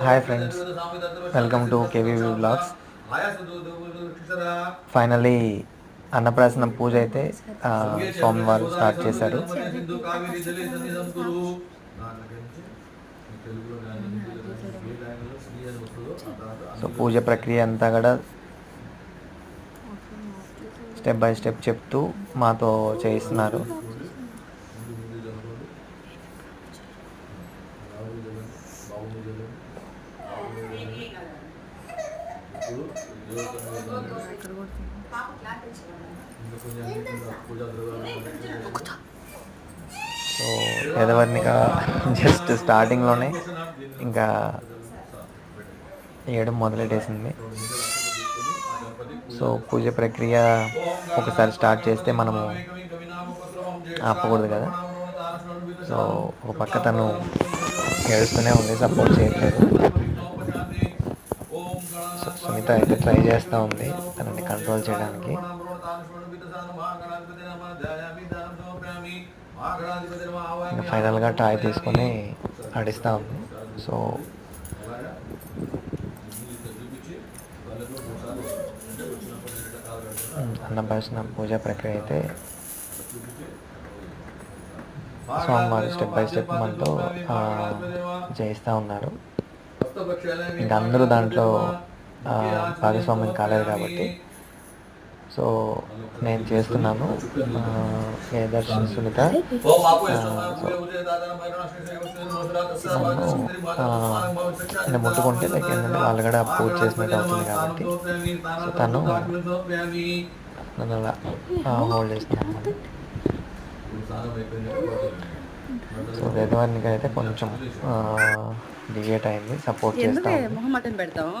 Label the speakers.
Speaker 1: Hi friends welcome to KVV blogs finally Annaprasana puja అయితే ఆ, స్వామివారు స్టార్ట్ చేశారు సో పూజ ప్రక్రియ అంతా కూడా స్టెప్ బై స్టెప్ చెప్తూ మాతో చేయిస్తున్నారు. సో పేదవర్ణిక జస్ట్ స్టార్టింగ్లోనే ఇంకా వేయడం మొదలెట్టేసింది. సో పూజ ప్రక్రియ ఒకసారి స్టార్ట్ చేస్తే మనము ఆపకూడదు కదా. సో ఒక పక్క తను ఏడుస్తూనే ఉంది సపోర్ట్ చేయట్లేదు. సునీత అయితే ట్రై చేస్తూ ఉంది తనని కంట్రోల్ చేయడానికి. ఫైనల్గా టాయ్ తీసుకొని ఆడిస్తూ ఉంది. సో అన్నభాషణ పూజ ప్రక్రియ అయితే స్వామివారు స్టెప్ బై స్టెప్ మనతో చేస్తూ చేయిస్తూ ఉన్నారు. ఇంకా అందరూ దాంట్లో భాగస్వామ్యం కాలేదు కాబట్టి. సో నేను చేస్తున్నాను. ఏ దర్శన సునీత నేను ముట్టుకుంటే లైక్ ఏంటంటే వాళ్ళు కూడా పూజ చేసినట్టు అవుతుంది కాబట్టి. సో తను నన్ను అలా హోల్డ్ చేస్తున్నాను అయితే కొంచెం డివేట్ అయింది సపోర్ట్ చేస్తా
Speaker 2: మొహమ్మటం పెడతావు?